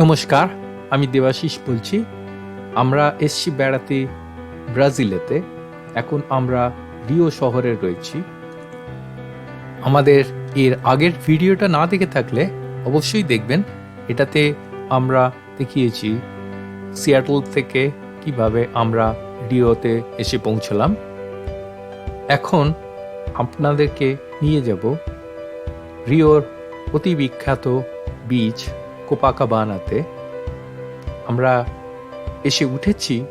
নমস্কার, আমি দেবাশিস বলছি। আমরা এসছি বেড়াতে ব্রাজিলেতে। এখন আমরা রিও শহরে রয়েছি। আমাদের এর আগের ভিডিওটা না দেখে থাকলে অবশ্যই দেখবেন। এটাতে আমরা দেখিয়েছি সিয়াটল থেকে কীভাবে আমরা রিওতে এসে পৌঁছলাম। এখন আপনাদেরকে নিয়ে যাব রিওর অতি বিখ্যাত বিচ। কোপাকাবানাতে আমরা এসে উঠেছি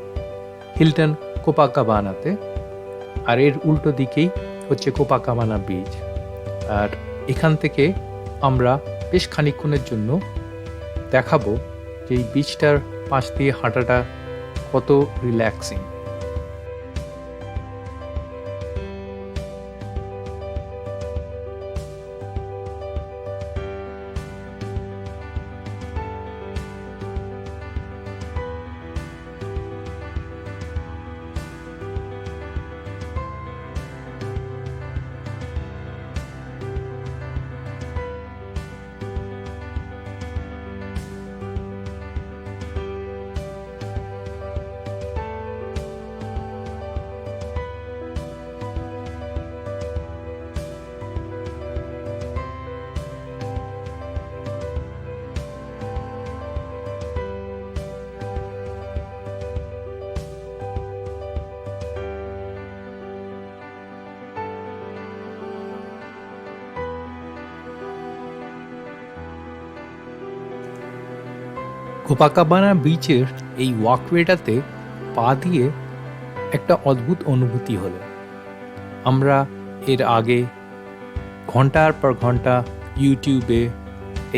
হিলটন কোপাকাবানাতে, আর এর উল্টো দিকেই হচ্ছে কোপাকাবানা বিচ আর এখান থেকে আমরা বেশ খানিকক্ষণের জন্য দেখাবো যে এই বিচটার পাশ দিয়ে হাঁটাটা কত রিল্যাক্সিং কোপাকাবানা বিচের এই ওয়াকওয়েটাতে পা দিয়ে একটা অদ্ভুত অনুভূতি হলো। আমরা এর আগে ঘণ্টার পর ঘণ্টা ইউটিউবে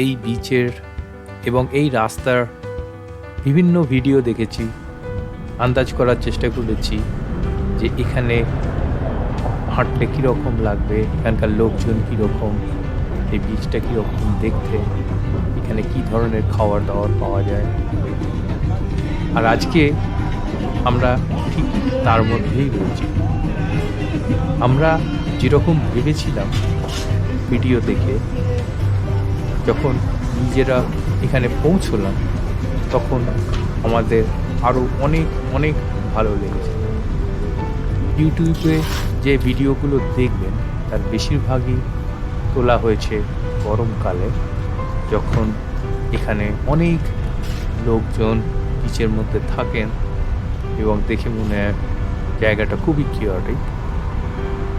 এই বিচের এবং এই রাস্তার বিভিন্ন ভিডিও দেখেছি, আন্দাজ করার চেষ্টা করেছি যে এখানে হাঁটলে কীরকম লাগবে, এখানকার লোকজন কীরকম, এই বীজটা কীরকম দেখতে। এখানে কি ধরনের খাবার দাবার পাওয়া যায়? আর আজকে আমরা ঠিক তার মধ্যেই রয়েছি। আমরা যেরকম ভেবেছিলাম ভিডিও দেখে, যখন নিজেরা এখানে পৌঁছলাম, তখন আমাদের আরও অনেক অনেক ভালো লেগেছে। ইউটিউবে যে ভিডিওগুলো দেখবেন, তার বেশিরভাগই তোলা হয়েছে গরমকালে। যখন এখানে অনেক লোকজন বিচের মধ্যে থাকেন এবং দেখে মনে হয় জায়গাটা খুবই কিওরিক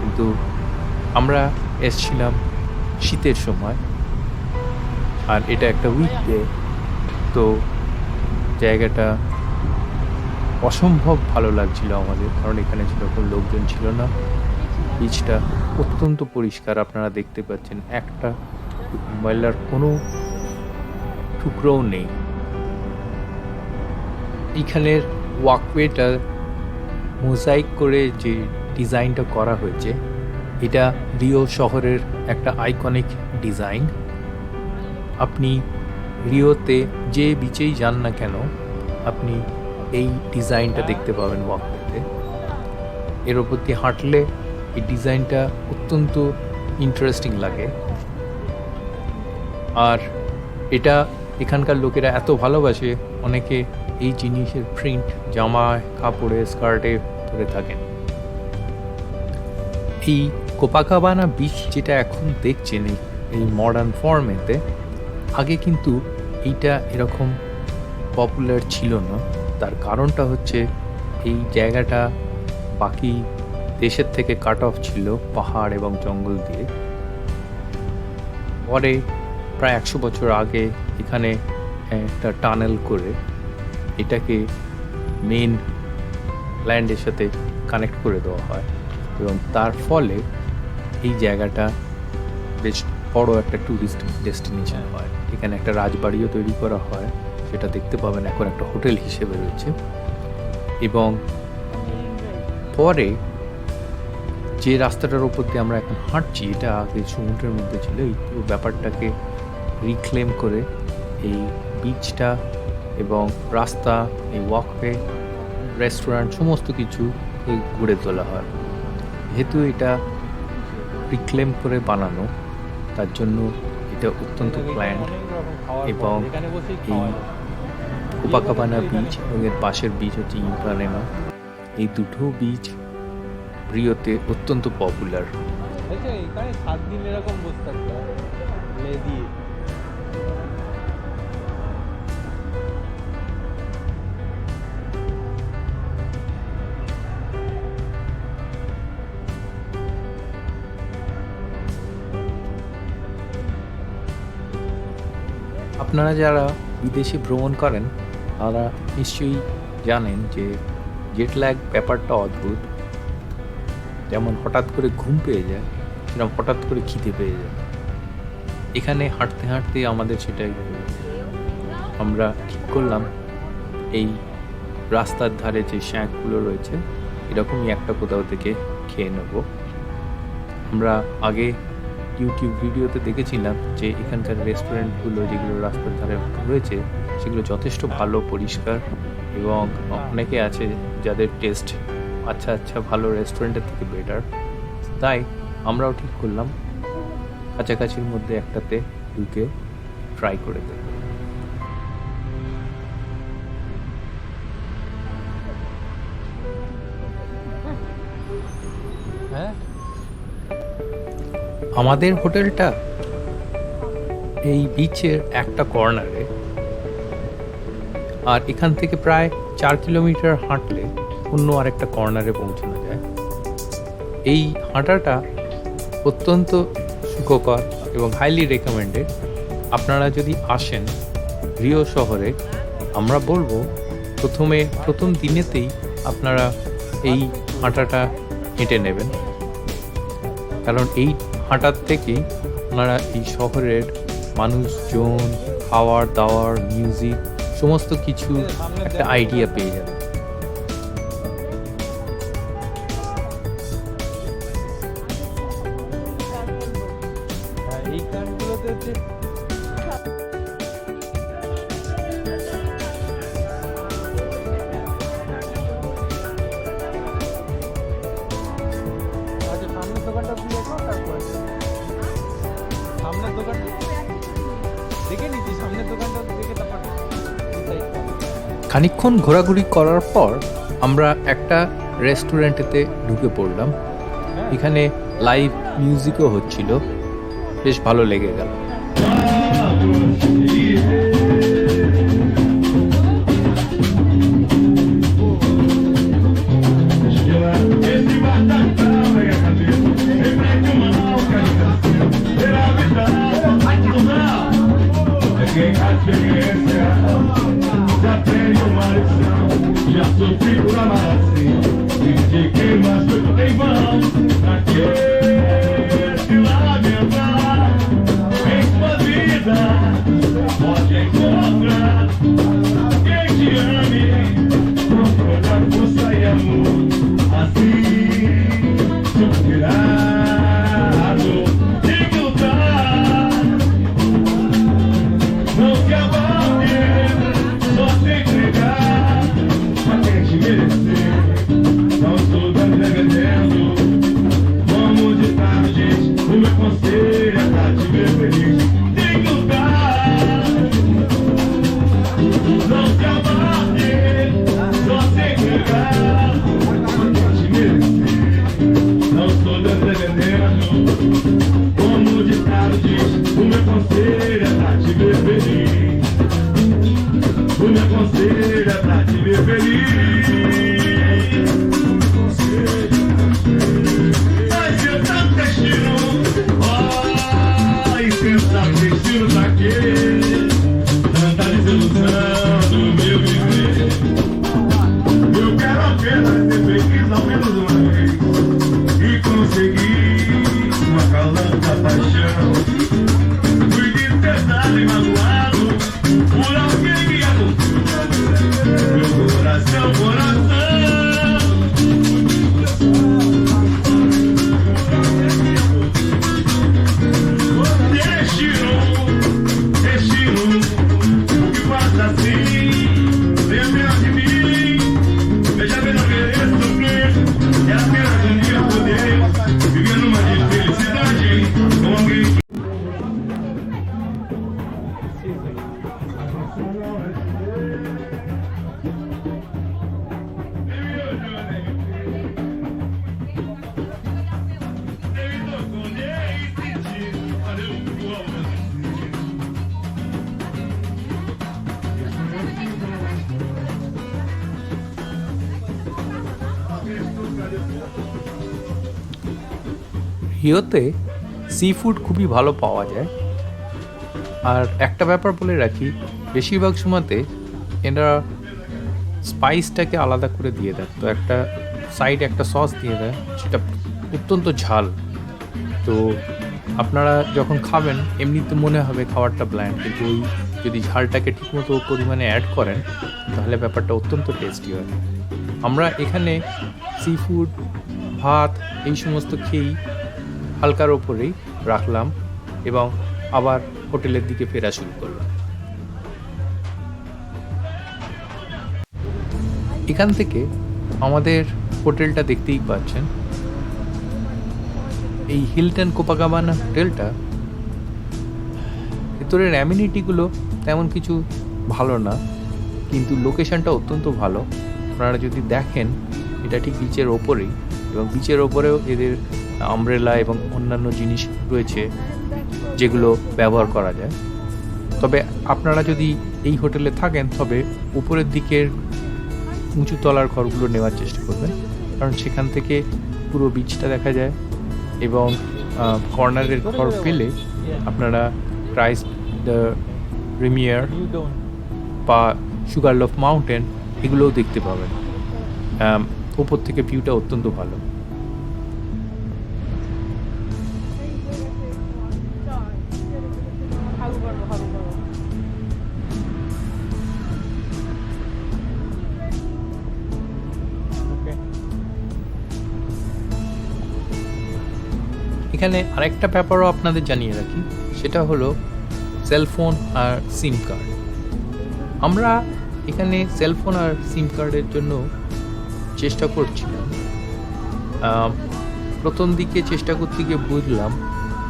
কিন্তু আমরা এসছিলাম শীতের সময় আর এটা একটা উইকডে তো জায়গাটা অসম্ভব ভালো লাগছিল আমাদের, কারণ এখানে সেরকম লোকজন ছিল না। বিচটা অত্যন্ত পরিষ্কার, আপনারা দেখতে পাচ্ছেন একটা ময়লার কোনো টুকরোও নেই। এইখানের ওয়াকওয়েটা মোজাইক করে যে ডিজাইনটা করা হয়েছে, এটা রিও শহরের একটা আইকনিক ডিজাইন। আপনি রিওতে যে বিচেই যান না কেন, আপনি এই ডিজাইনটা দেখতে পাবেন ওয়াকওয়েতে এর ওপর দিয়ে হাঁটলে এই ডিজাইনটা অত্যন্ত ইন্টারেস্টিং লাগে। আর এটা এখানকার লোকেরা এত ভালোবাসে, অনেকে এই জিনিসের প্রিন্ট জামায় কাপড়ে স্কার্টে পরে থাকেন। এই কোপাকাবানা বিচ যেটা এখন দেখছেন, এই মডার্ন ফর্মেতে আগে কিন্তু এইটা এরকম পপুলার ছিল না। তার কারণটা হচ্ছে, এই জায়গাটা বাকি দেশের থেকে কাট অফ ছিল পাহাড় এবং জঙ্গল দিয়ে। পরে প্রায় একশো বছর আগে এখানে একটা টানেল করে এটাকে মেন ল্যান্ডের সাথে কানেক্ট করে দেওয়া হয়। এবং তার ফলে এই জায়গাটা বেশ বড় একটা ট্যুরিস্ট ডেস্টিনেশন হয়। এখানে একটা রাজবাড়িও তৈরি করা হয়, সেটা দেখতে পাবেন এখন একটা হোটেল হিসেবে রয়েছে। এবং পরে যে রাস্তাটার উপর দিয়ে আমরা এখন হাঁটছি, এটা আগে সমুদ্রের মধ্যে ছিল, এই পুরো ব্যাপারটাকে রিক্লেম করে এই বিচটা এবং রাস্তা, এই ওয়াকওয়ে রেস্টুরেন্ট সমস্ত কিছু গড়ে তোলা হয়। যেহেতু এটা রিক্লেম করে বানানো, তার জন্য এটা অত্যন্ত প্ল্যান্ড এবং এই কোপাকাবানা বিচ এবং এর পাশের বিচ হচ্ছে ইম্পানেমা এই দুটো বিচ রিওতে অত্যন্ত পপুলার সাত দিন এরকম বসে থাকতে হয়। দিয়ে আপনারা যারা বিদেশে ভ্রমণ করেন, তারা নিশ্চয়ই জানেন যে জেট ল্যাগ ব্যাপারটা অদ্ভুত। যেমন হঠাৎ করে ঘুম পেয়ে যায়, সেরকম হঠাৎ করে খিদে পেয়ে যায়। এখানে হাঁটতে হাঁটতে আমাদের সেটাই আমরা ঠিক করলাম, এই রাস্তার ধারে যে শ্যাঁকগুলো রয়েছে, এরকমই একটা কোথাও থেকে খেয়ে নেব। আমরা আগে ইউটিউব ভিডিওতে দেখেছিলাম যে এখানকার রেস্টুরেন্টগুলো যেগুলো রাস্তার ধারে রয়েছে, সেগুলো যথেষ্ট ভালো, পরিষ্কার এবং অনেকে আছে যাদের টেস্ট আচ্ছা আচ্ছা ভালো রেস্টুরেন্টের থেকে বেটার তাই আমরাও ঠিক করলাম। কাছাকাছির মধ্যে একটাতে ঢুকে ট্রাই করে দেব আমাদের হোটেলটা এই বিচের একটা কর্নারে আর এখান থেকে প্রায় চার কিলোমিটার হাঁটলে অন্য আরেকটা কর্নারে পৌঁছানো যায়। এই হাঁটাটা অত্যন্ত সুখকর এবং হাইলি রেকমেন্ডেড আপনারা যদি আসেন রিও শহরে, আমরা বলব প্রথমে, প্রথম দিনেতেই আপনারা এই হাঁটাটা হেঁটে নেবেন। কারণ এই হাঁটার থেকেই ওনারা এই শহরের মানুষজন, খাওয়ার দাওয়ার মিউজিক সমস্ত কিছু একটা আইডিয়া পেয়ে যাবেন। খানিকক্ষণ ঘোরাঘুরি করার পর আমরা একটা রেস্টুরেন্টেতে ঢুকে পড়লাম। এখানে লাইভ মিউজিকও হচ্ছিল। বেশ ভালো লেগে গেল। tipo na maré, e de que mais eu tenho রিওতে সি ফুড খুবই ভালো পাওয়া যায়। আর একটা ব্যাপার বলে রাখি, বেশিরভাগ সময়তে এরা স্পাইসটাকে আলাদা করে দিয়ে দেয়। তো একটা সাইড একটা সস দিয়ে দেয়, সেটা অত্যন্ত ঝাল। তো আপনারা যখন খাবেন, এমনিতে মনে হবে খাবারটা ব্ল্যান্ড কিন্তু ওই যদি ঝালটাকে ঠিকমতো পরিমাণে অ্যাড করেন, তাহলে ব্যাপারটা অত্যন্ত টেস্টি হয়। আমরা এখানে সি ফুড ভাত, এই সমস্ত খেয়েই হালকার ওপরেই রাখলাম এবং আবার হোটেলের দিকে ফেরা শুরু করলাম। এখান থেকে আমাদের হোটেলটা দেখতেই পাচ্ছেন। এই হিলটন কোপাকাবানা হোটেলটা ভেতরের অ্যামিনিটিগুলো তেমন কিছু ভালো না, কিন্তু লোকেশনটা অত্যন্ত ভালো। আপনারা যদি দেখেন, এটা ঠিক বিচের ওপরেই এবং বিচের ওপরেও এদের আমব্রেলা এবং অন্যান্য জিনিস রয়েছে যেগুলো ব্যবহার করা যায়। তবে আপনারা যদি এই হোটেলে থাকেন, তবে উপরের দিকের উঁচু তলার ঘরগুলো নেওয়ার চেষ্টা করবেন। কারণ সেখান থেকে পুরো বিচটা দেখা যায় এবং কর্নারের ঘর পেলে আপনারা ক্রাইস্ট, দ্য রিমিয়ার বা সুগার লফ মাউন্টেন এগুলোও দেখতে পাবেন। ওপর থেকে ভিউটা অত্যন্ত ভালো। এখানে আরেকটা ব্যাপারও আপনাদের জানিয়ে রাখি, সেটা হলো সেলফোন আর সিম কার্ড আমরা এখানে সেলফোন আর সিম কার্ডের জন্য চেষ্টা করছিলাম। প্রথম দিকে চেষ্টা করতে গিয়ে বুঝলাম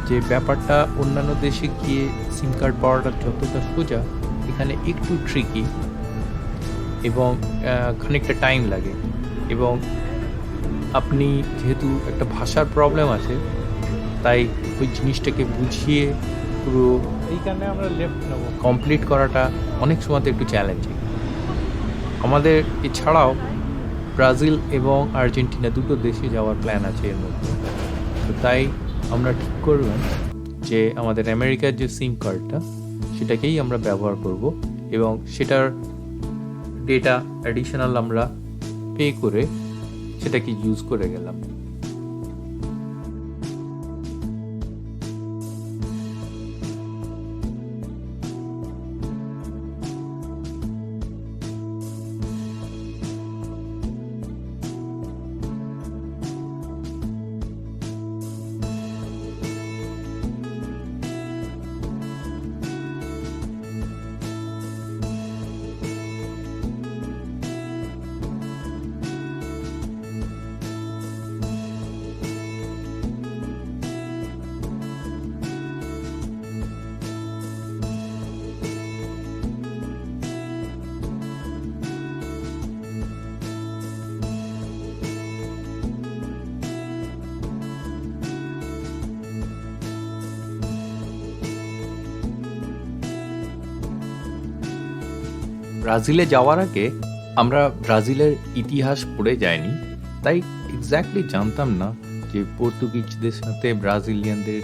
যে ব্যাপারটা অন্যান্য দেশে গিয়ে সিম কার্ড পাওয়াটা যতটা সোজা, এখানে একটু ট্রিকি এবং খানিকটা টাইম লাগে। এবং আপনি যেহেতু একটা ভাষার প্রবলেম আছে তাই ওই জিনিসটাকে বুঝিয়ে পুরো এইখানে আমরা লেফট নেব। কমপ্লিট করাটা অনেক সময়তে একটু চ্যালেঞ্জিং আমাদের এছাড়াও ব্রাজিল এবং আর্জেন্টিনা দুটো দেশে যাওয়ার প্ল্যান আছে এর মধ্যে। তো তাই আমরা ঠিক করলাম যে আমাদের আমেরিকার যে সিম কার্ডটা সেটাকেই আমরা ব্যবহার করব এবং সেটার ডেটা অ্যাডিশনাল আমরা পে করে সেটাকে ইউজ করে গেলাম। ব্রাজিলে যাওয়ার আগে আমরা ব্রাজিলের ইতিহাস পড়ে যাইনি, তাই এক্স্যাক্টলি জানতাম না যে পর্তুগিজদের সাথে ব্রাজিলিয়ানদের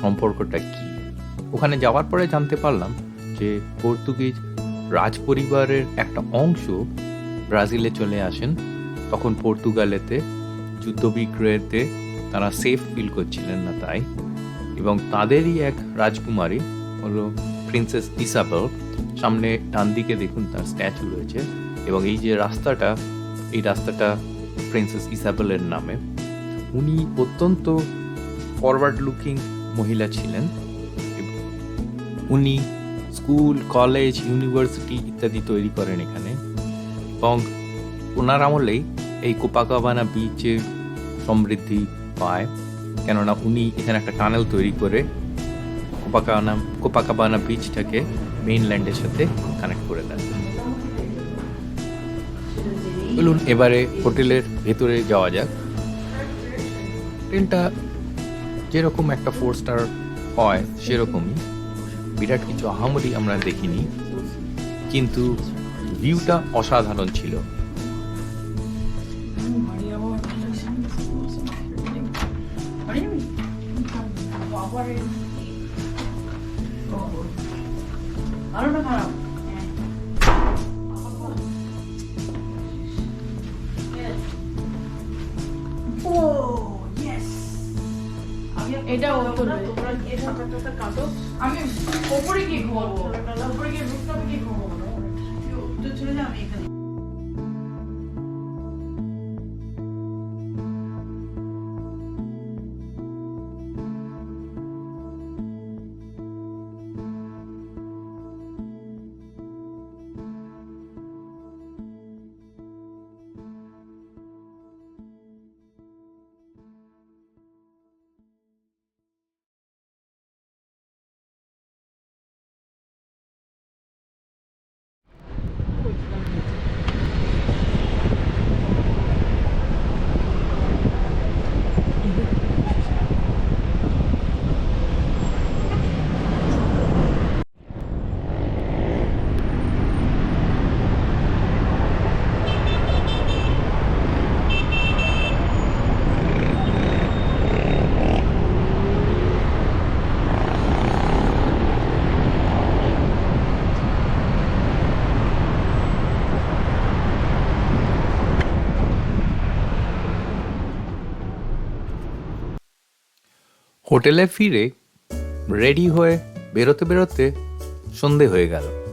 সম্পর্কটা কি। ওখানে যাওয়ার পরে জানতে পারলাম যে পর্তুগিজ রাজপরিবারের একটা অংশ ব্রাজিলে চলে আসেন, তখন পর্তুগালেতে যুদ্ধবিগ্রহেতে তারা সেফ ফিল করছিলেন না তাই, এবং তাদেরই এক রাজকুমারী হলো প্রিন্সেস ইসাবেল। সামনে ডান দিকে দেখুন তার স্ট্যাচু রয়েছে এবং এই যে রাস্তাটা, এই রাস্তাটা প্রিন্সেস ইসাবেলের নামে। উনি অত্যন্ত ফরওয়ার্ড লুকিং মহিলা ছিলেন। উনি স্কুল কলেজ ইউনিভার্সিটি ইত্যাদি তৈরি করেন এখানে। এবং ওনার আমলেই এই কোপাকাবানা বিচের সমৃদ্ধি পায়। কেননা উনি এখানে একটা টানেল তৈরি করে কোপাকানা কোপাকাবানা বিচটাকে মেইনল্যান্ডের সাথে কানেক্ট করে দেন। বলুন এবারে হোটেলের ভেতরে যাওয়া যাক। হোটেলটা যেরকম একটা ফোর স্টার হয়, সেরকমই। বিরাট কিছু আহামরি আমরা দেখিনি, কিন্তু ভিউটা অসাধারণ ছিল। আরোটা খারাপ এটা ও তুলবে। আমি ওপরে গিয়ে ঘুমাবো। ওপরে গিয়ে হোটেলে ফিরে রেডি হয়ে বেরোতে বেরোতে সন্ধে হয়ে গেল।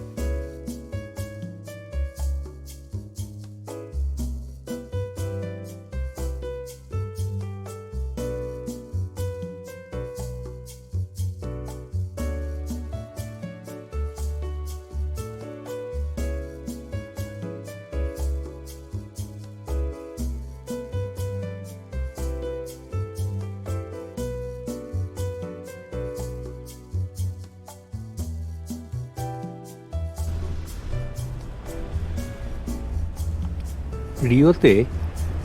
রিওতে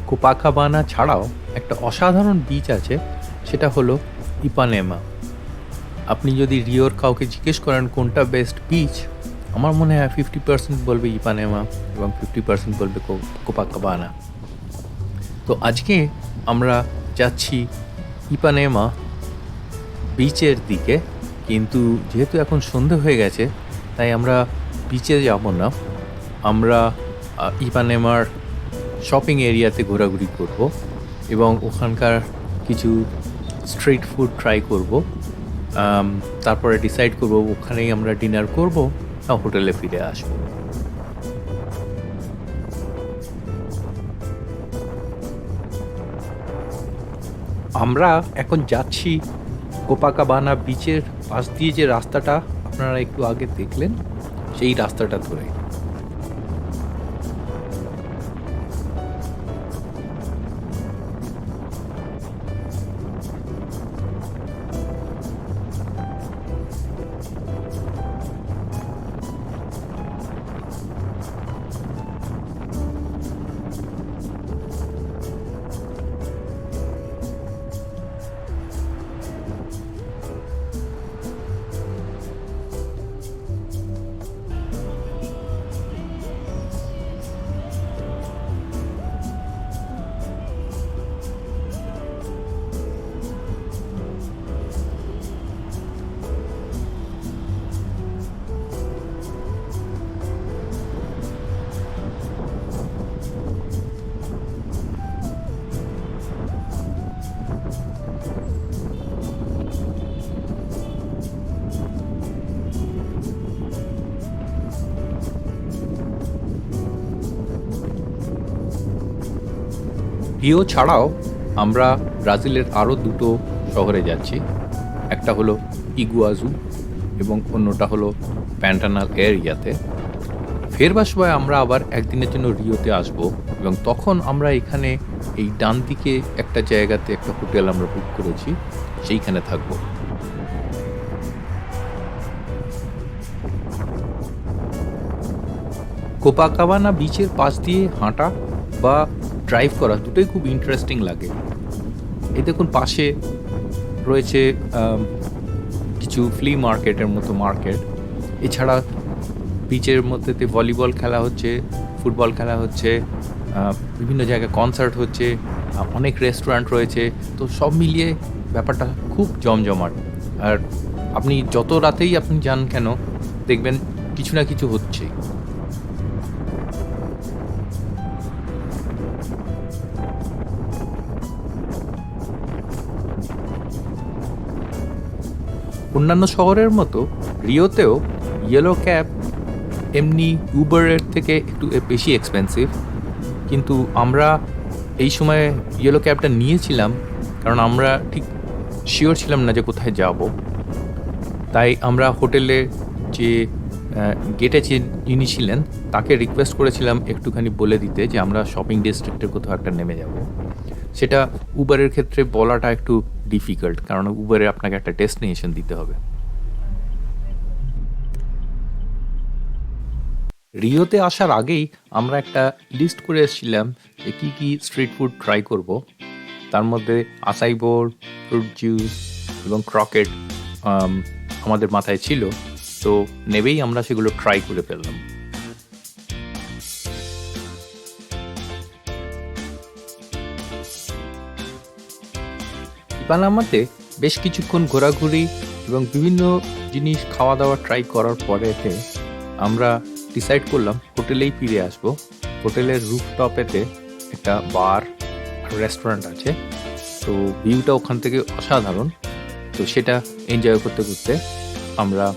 কোপাকাবানা ছাড়াও একটা অসাধারণ বিচ আছে, সেটা হলো ইপানেমা আপনি যদি রিওর কাউকে জিজ্ঞেস করেন, কোনটা বেস্ট বিচ আমার মনে হয় ফিফটি পার্সেন্ট বলবে ইপানেমা এবং ফিফটি পার্সেন্ট বলবে কোপাকাবানা তো আজকে আমরা যাচ্ছি ইপানেমা বিচের দিকে, কিন্তু যেহেতু এখন সন্ধে হয়ে গেছে, তাই আমরা বিচে যাব না। আমরা ইপানেমার শপিং এরিয়াতে ঘোরাঘুরি করব এবং ওখানকার কিছু স্ট্রিট ফুড ট্রাই করব। তারপরে ডিসাইড করব, ওখানেই আমরা ডিনার করব না হোটেলে ফিরে আসব। আমরা এখন যাচ্ছি কোপাকাবানা বিচের পাশ দিয়ে যে রাস্তাটা আপনারা একটু আগে দেখলেন, সেই রাস্তাটা ধরে। রিও ছাড়াও আমরা ব্রাজিলের আরও দুটো শহরে যাচ্ছি। একটা হলো ইগুয়াজু এবং অন্যটা হলো প্যান্টানাল এরিয়াতে। ফেরবার সময় আমরা আবার একদিনের জন্য রিওতে আসব এবং তখন আমরা এখানে এই ডান দিকে একটা জায়গাতে একটা হোটেল আমরা বুক করেছি, সেইখানে থাকব। কোপাকাবানা বিচের পাশ দিয়ে হাঁটা বা ড্রাইভ করা দুটোই খুব ইন্টারেস্টিং লাগে। এই দেখুন, পাশে রয়েছে কিছু ফ্লি মার্কেটের মতো মার্কেট এছাড়া বিচের মধ্যেতে ভলিবল খেলা হচ্ছে ফুটবল খেলা হচ্ছে বিভিন্ন জায়গায় কনসার্ট হচ্ছে অনেক রেস্টুরেন্ট রয়েছে। তো সব মিলিয়ে ব্যাপারটা খুব জমজমাট। আর আপনি যত রাতেই আপনি যান কেন, দেখবেন কিছু না কিছু হচ্ছেই। অন্যান্য শহরের মতো রিওতেও ইয়েলো ক্যাব এমনি উবারের থেকে একটু বেশি এক্সপেন্সিভ কিন্তু আমরা এই সময়ে ইয়েলো ক্যাবটা নিয়েছিলাম, কারণ আমরা ঠিক শিওর ছিলাম না যে কোথায় যাব। তাই আমরা হোটেলে যে গেটে যিনি ছিলেন, তাকে রিকোয়েস্ট করেছিলাম একটুখানি বলে দিতে যে আমরা শপিং ডিস্ট্রিক্টের কোথাও একটা নেমে যাব। সেটা উবারের ক্ষেত্রে বলাটা একটু ডিফিকাল্ট কারণ উবারে আপনাকে একটা ডেস্টিনেশন দিতে হবে। রিওতে আসার আগেই আমরা একটা লিস্ট করে এসেছিলাম যে কী কী স্ট্রিট ফুড ট্রাই করব। তার মধ্যে আসাই বোর্ড ফ্রুট জুস এবং ক্রকেট আমাদের মাথায় ছিল। তো নেবেই আমরা সেগুলো ট্রাই করে ফেললাম। পানামাতে বেশ কিছুক্ষণ ঘোরাঘুরি এবং বিভিন্ন জিনিস খাওয়া দাওয়া ট্রাই করার পরেতে আমরা ডিসাইড করলাম হোটেলেই ফিরে আসব। হোটেলের রুফটপেতে একটা বার রেস্টুরেন্ট আছে। তো ভিউটা ওখান থেকে অসাধারণ। তো সেটা এনজয় করতে করতে আমরা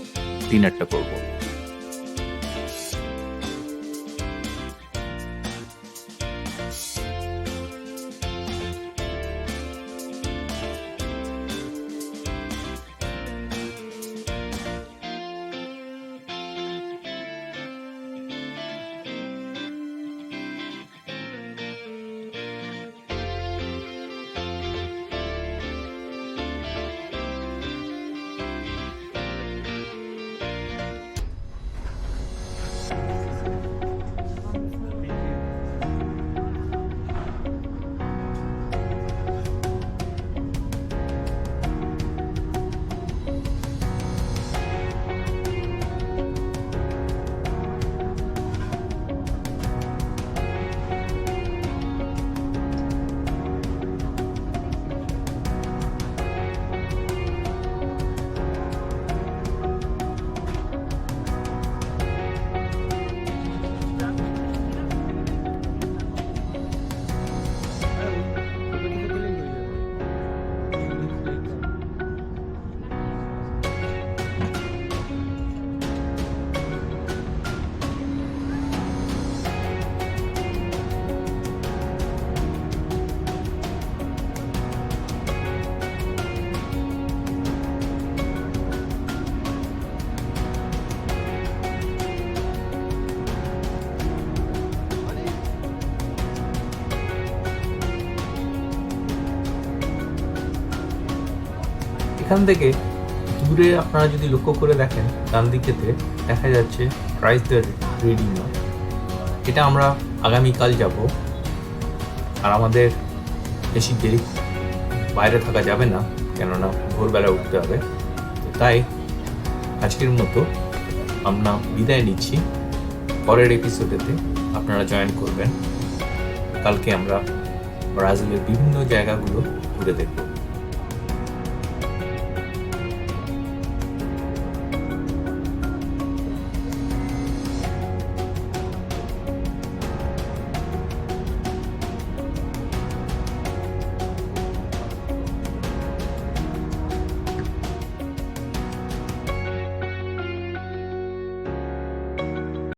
ডিনারটা করব। এখান থেকে দূরে আপনারা যদি লক্ষ্য করে দেখেন, ডান দিকেতে দেখা যাচ্ছে প্রাইস দ্য রেডি এটা আমরা আগামীকাল যাব। আর আমাদের বেশি দেরি বাইরে থাকা যাবে না, কেননা ভোরবেলা উঠতে হবে। তাই আজকের মতো আমরা বিদায় নিচ্ছি। পরের এপিসোডেতে আপনারা জয়েন করবেন। কালকে আমরা ব্রাজিলের বিভিন্ন জায়গাগুলো ঘুরে দেখব।